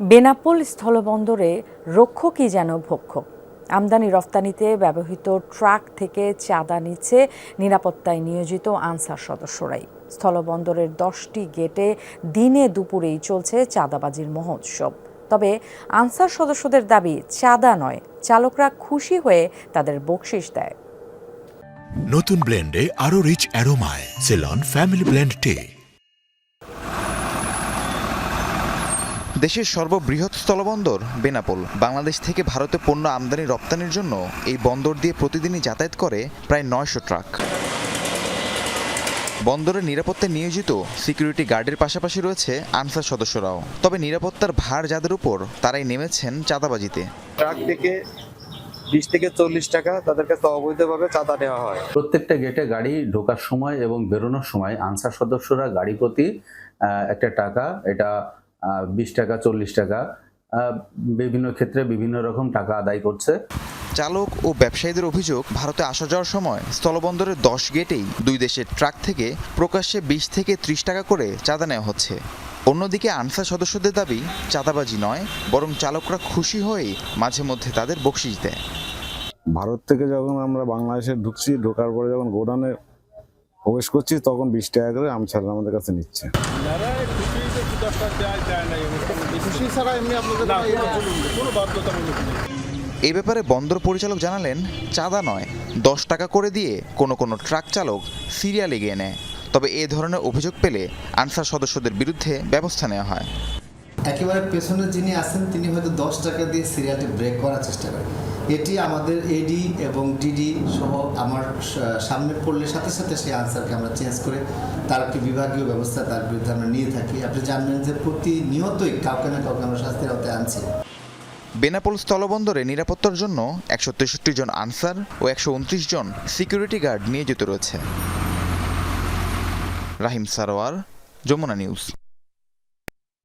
বেনাপোল স্থলবন্দরে রক্ষকই যেন ভক্ষক আমদানি রফতানিতে ব্যবহৃত ট্রাক থেকে চাঁদা নিচ্ছে নিরাপত্তায় নিয়োজিত আনসার সদস্যরাই। স্থলবন্দরের দশটি গেটে দিনে দুপুরেই চলছে চাঁদাবাজির মহোৎসব। তবে আনসার সদস্যদের দাবি, চাঁদা নয়, চালকরা খুশি হয়ে তাদের বকশিস দেয়। নতুন ব্লেন্ডে আরও রিচ অ্যারোমায় সেলন ফ্যামিলি ব্লেন্ড টে দেশের সর্ববৃহৎ স্থলবন্দর বেনাপোল বাংলাদেশ থেকে ভারতে পণ্য আমদানি রপ্তানির জন্য এই বন্দর দিয়ে প্রতিদিনই যাতায়াত করে প্রায় নয়শো ট্রাক। বন্দরের নিরাপত্তায় নিয়োজিত সিকিউরিটি গার্ডের পাশাপাশি রয়েছে আনসার সদস্যরাও। তবে নিরাপত্তার ভার যাদের উপর তারাই নেমেছেন চাঁদাবাজিতে। ট্রাক থেকে বিশ থেকে চল্লিশ টাকা তাদের কাছে অবৈধভাবে চাঁদা নেওয়া হয়। প্রত্যেকটা গেটে গাড়ি ঢোকার সময় এবং বেরোনোর সময় আনসার সদস্যরা গাড়ি প্রতি একটা টাকা এটা বিশ টাকা চল্লিশ টাকা বিভিন্ন ক্ষেত্রে বিভিন্ন রকম টাকা আদায় করছে। চালক ও ব্যবসায়ীদের অভিযোগ ভারতে আসা যাওয়ার সময় স্থলবন্দরের দশ গেটেই দুই দেশের ট্রাক থেকে প্রকাশ্যে বিশ থেকে ত্রিশ টাকা করে চাঁদা নেওয়া হচ্ছে। অন্যদিকে আনসার সদস্যদের দাবি চাঁদাবাজি নয় বরং চালকরা খুশি হয়েই মাঝে মধ্যে তাদের বকশিস দেয়। ভারত থেকে যখন আমরা বাংলাদেশে ঢুকছি ঢোকার পরে যখন গোডাউনে প্রবেশ করছি তখন বিশ টাকা করে আমছাড়া আমাদের কাছে নিচ্ছে। এ ব্যাপারে বন্দর পরিচালক জানালেন চাঁদা নয় দশ টাকা করে দিয়ে কোনো কোনো ট্রাক চালক সিরিয়াল এগিয়ে নেয়। তবে এ ধরনের অভিযোগ পেলে আনসার সদস্যদের বিরুদ্ধে ব্যবস্থা নেওয়া হয়। একেবারে পেছনে যিনি আছেন তিনি হয়তো দশ টাকা দিয়ে সিরিয়ালটি ব্রেক করার চেষ্টা করেন এটি আমাদের এডি এবং ডিডি সহ আমার সামনে পড়লে সাথে সাথে সেই আনসারকে আমরা চেঞ্জ করে তার একটি বিভাগীয় ব্যবস্থা তার বিরুদ্ধে আমরা নিয়ে থাকি। আপনি জানবেন যে প্রতিনিয়তই কাউকে না কাউকে আমরা শাস্তির আওতায় আনছি। বেনাপোল স্থলবন্দরে নিরাপত্তার জন্য একশো তেষট্টি জন আনসার ও একশো উনত্রিশ জন সিকিউরিটি গার্ড নিয়োজিত রয়েছে। রাহিম সারোয়ার, যমুনা নিউজ।